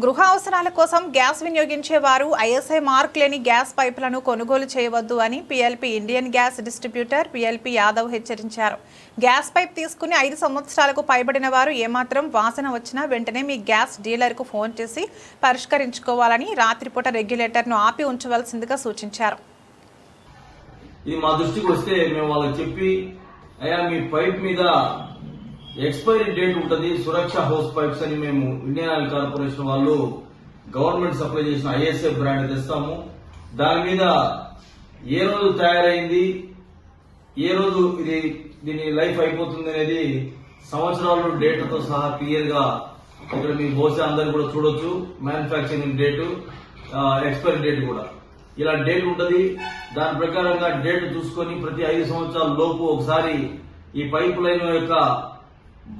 గృహ అవసరాల కోసం గ్యాస్ వినియోగించే వారు ఐఎస్ఐ మార్క్ లేని గ్యాస్ పైపులను కొనుగోలు చేయవద్దు అని PLP Indian gas distributor PLP Yadav హెచ్చరించారు. గ్యాస్ పైప్ తీసుకుని ఐదు సంవత్సరాలకు పైబడిన వారు ఏమాత్రం వాసన వచ్చినా వెంటనే మీ గ్యాస్ డీలర్కు ఫోన్ చేసి పరిష్కరించుకోవాలని రాత్రిపూట రెగ్యులేటర్ను ఆపి ఉంచవలసిందిగా సూచించారు. ఇది మా దృష్టికి వస్తే మేము వాళ్ళకి చెప్పి అయ్యా మీ పైప్ మీద ఎక్స్పైరీ డేట్ ఉంటుంది సురక్ష హౌస్ పైప్స్ అని మేము ఇండియన్ ఆయిల్ కార్పొరేషన్ వాళ్ళు గవర్నమెంట్ సప్లై చేసిన ఐఎస్ఏ బ్రాండ్ తెస్తాము. దాని మీద ఏ రోజు తయారైంది ఏ రోజు ఇది దీని లైఫ్ అయిపోతుంది అనేది సంవత్సరాలు డేటాతో సహా క్లియర్గా ఇక్కడ మీ బహుశా అందరు కూడా చూడొచ్చు మ్యానుఫ్యాక్చరింగ్ డేటు ఎక్స్పైరీ డేట్ కూడా. ఇలా డేట్ ఉంటుంది దాని ప్రకారంగా డేట్ చూసుకొని ప్రతి ఐదు సంవత్సరాల లోపు ఒకసారి ఈ పైప్ లైన్ యొక్క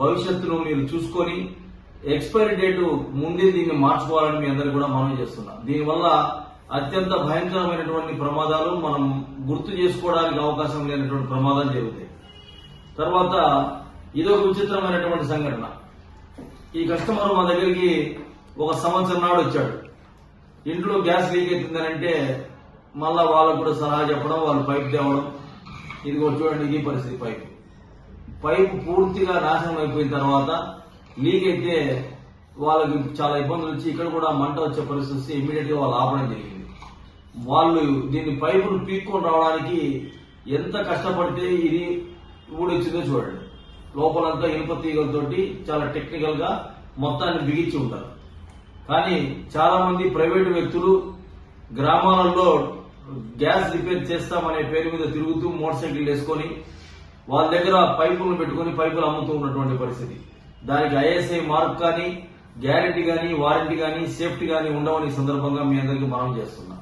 భవిష్యత్తును మీరు చూసుకొని ఎక్స్పైరీ డేటు ముందే దీన్ని మార్చుకోవాలని మీ అందరికి కూడా మనం చేస్తున్నాం. దీనివల్ల అత్యంత భయంకరమైనటువంటి ప్రమాదాలు మనం గుర్తు చేసుకోవడానికి అవకాశం లేనటువంటి ప్రమాదాలు జరుగుతాయి. తర్వాత ఇదొక విచిత్రమైనటువంటి సంఘటన. ఈ కస్టమర్ మా దగ్గరికి ఒక సంవత్సరం నాడు వచ్చాడు. ఇంట్లో గ్యాస్ లీక్ అవుతుందనంటే మళ్ళా వాళ్ళకు కూడా సలహా చెప్పడం వాళ్ళు పైప్ తేవడం. ఇది కూడా చూడండి ఇది పరిస్థితి పైప్ పైప్ పూర్తిగా నాశనం అయిపోయిన తర్వాత లీక్ అయితే వాళ్ళకి చాలా ఇబ్బందులు వచ్చి ఇక్కడ కూడా మంట వచ్చే పరిస్థితి వస్తే ఇమీడియట్గా వాళ్ళు ఆపడం జరిగింది. వాళ్ళు దీన్ని పైపును పీక్కొని రావడానికి ఎంత కష్టపడితే ఇది ఊడొచ్చిందో చూడండి. లోపలంతా ఇనుప తీగలతోటి చాలా టెక్నికల్గా మొత్తాన్ని బిగించి ఉంటారు. కానీ చాలా మంది ప్రైవేటు వ్యక్తులు గ్రామాలలో గ్యాస్ రిపేర్ చేస్తామనే పేరు మీద తిరుగుతూ మోటార్ సైకిల్ వేసుకొని వాళ్ళ దగ్గర పైపులను పెట్టుకుని పైపులు అమ్ముతూ ఉన్నటువంటి పరిస్థితి. దానికి ఐఎస్ఐ మార్క్ కానీ గ్యారెంటీ కానీ వారంటీ కానీ సేఫ్టీ కానీ ఉండవని సందర్భంగా మీ అందరికీ మనం చేస్తున్నాం.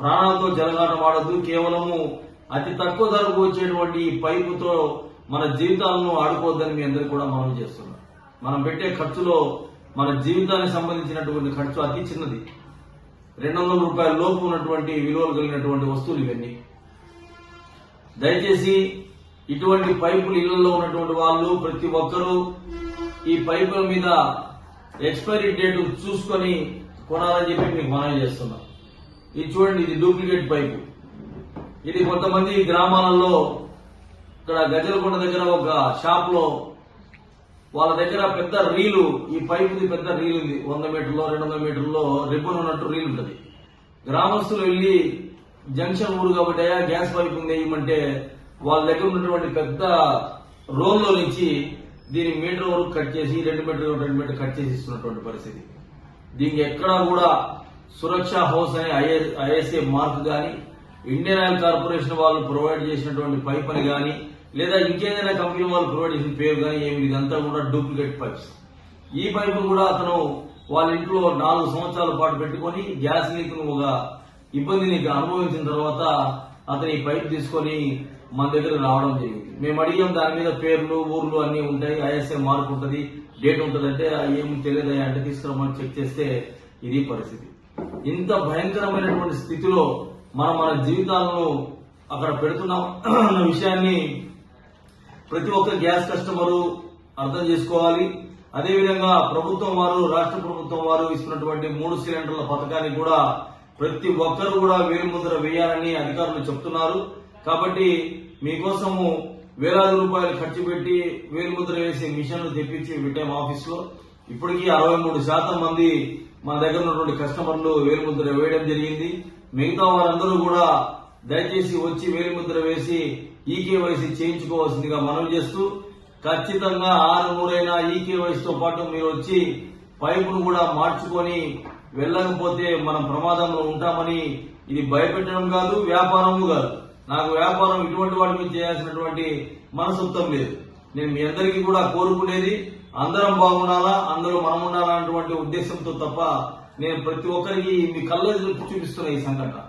ప్రాణాలతో జలగాటం ఆడద్దు. కేవలము అతి తక్కువ ధరకు వచ్చేటువంటి పైపుతో మన జీవితాలను ఆడుకోవద్దని మీ అందరికీ కూడా మనం చేస్తున్నాం. మనం పెట్టే ఖర్చులో మన జీవితానికి సంబంధించినటువంటి ఖర్చు అతి చిన్నది. రెండు వందల రూపాయల లోపు ఉన్నటువంటి విలువలు కలిగినటువంటి వస్తువులు ఇవన్నీ. దయచేసి ఇటువంటి పైపులు ఇళ్ళలో ఉన్నటువంటి వాళ్ళు ప్రతి ఒక్కరూ ఈ పైపుల మీద ఎక్స్పైరీ డేట్ చూసుకొని కొనాలని చెప్పి మీకు మనవి చేస్తున్నాం. ఇది చూడండి ఇది డూప్లికేట్ పైపు. ఇది కొంతమంది గ్రామాలలో ఇక్కడ గజలకొండ దగ్గర ఒక షాప్లో వాళ్ళ దగ్గర పెద్ద రీలు ఈ పైపుది పెద్ద రీల్ ఉంది. వంద మీటర్లో రెండు వందల మీటర్లో రిబ్బన్ ఉన్నట్టు రీల్ ఉంటుంది. గ్రామస్తులు వెళ్ళి జంక్షన్ ఊరు కాబట్టి గ్యాస్ పైపు ఉంది వేయమంటే వాళ్ళ దగ్గర ఉన్నటువంటి పెద్ద రోల్లో నుంచి దీని మీటర్ వరకు కట్ చేసి రెండు మీటర్ రెండు మీటర్ కట్ చేసి ఇస్తున్నటువంటి పరిస్థితి. దీనికి ఎక్కడా కూడా సురక్ష హౌస్ అనే ఐఎస్ఏ మార్క్ గాని ఇండియన్ ఆయిల్ కార్పొరేషన్ వాళ్ళు ప్రొవైడ్ చేసినటువంటి పైప్ అని లేదా ఇంకేదైనా కంపెనీ వాళ్ళు ప్రొవైడ్ చేసిన పేరు కానీ ఏమి ఇదంతా కూడా డూప్లికేట్ పైప్స్ ఈ పైపు కూడా అతను వాళ్ళ ఇంట్లో నాలుగు సంవత్సరాల పాటు పెట్టుకొని గ్యాస్ లీక్ ఒక ఇబ్బందిని అనుభవించిన తర్వాత అతను ఈ పైప్ తీసుకొని మన దగ్గర రావడం జరిగింది. మేము అడిగాం దాని మీద పేర్లు ఊర్లు అన్ని ఉంటాయి ఐఎస్ఐ మార్క్ ఉంటుంది డేట్ ఉంటుంది అంటే ఏమి తెలియదు అంటే తీసుకురమ్మని చెక్ చేస్తే ఇది పరిస్థితి. ఇంత భయంకరమైనటువంటి స్థితిలో మనం మన జీవితాలను అక్కడ పెడుతున్నాం అన్న విషయాన్ని ప్రతి ఒక్క గ్యాస్ కస్టమరు అర్థం చేసుకోవాలి. అదేవిధంగా ప్రభుత్వం వారు రాష్ట్ర ప్రభుత్వం వారు ఇస్తున్నటువంటి మూడు సిలిండర్ల పథకానికి కూడా ప్రతి ఒక్కరు కూడా వేలుముద్ర వేయాలని అధికారులు చెప్తున్నారు. కాబట్టి మీకోసము వేలాది రూపాయలు ఖర్చు పెట్టి వేలుముద్ర వేసే మిషన్లు తెప్పించి పెట్టాం ఆఫీస్లో ఇప్పటికీ అరవై మూడు శాతం మంది మన దగ్గర ఉన్నటువంటి కస్టమర్లు వేలుముద్ర వేయడం జరిగింది. మిగతా వారందరూ కూడా దయచేసి వచ్చి వేలిముద్ర వేసి ఈకేవైసీ చేయించుకోవాల్సిందిగా మనం చేస్తూ ఖచ్చితంగా ఆరు నూరైనా ఈకేవైసీతో పాటు మీరు వచ్చి పైపును కూడా మార్చుకొని వెళ్ళకపోతే మనం ప్రమాదంలో ఉంటామని ఇది భయపెట్టడం కాదు వ్యాపారము కాదు. నాకు వ్యాపారం ఇటువంటి వాటి మీద చేయాల్సినటువంటి మనసత్వం లేదు. నేను మీ అందరికీ కూడా కోరుకునేది అందరం బాగుండాలా అందరూ మనం ఉండాలా అన్నటువంటి ఉద్దేశంతో తప్ప నేను ప్రతి ఒక్కరికి మీ కళ్ళ చూపిస్తున్న ఈ సంఘటన.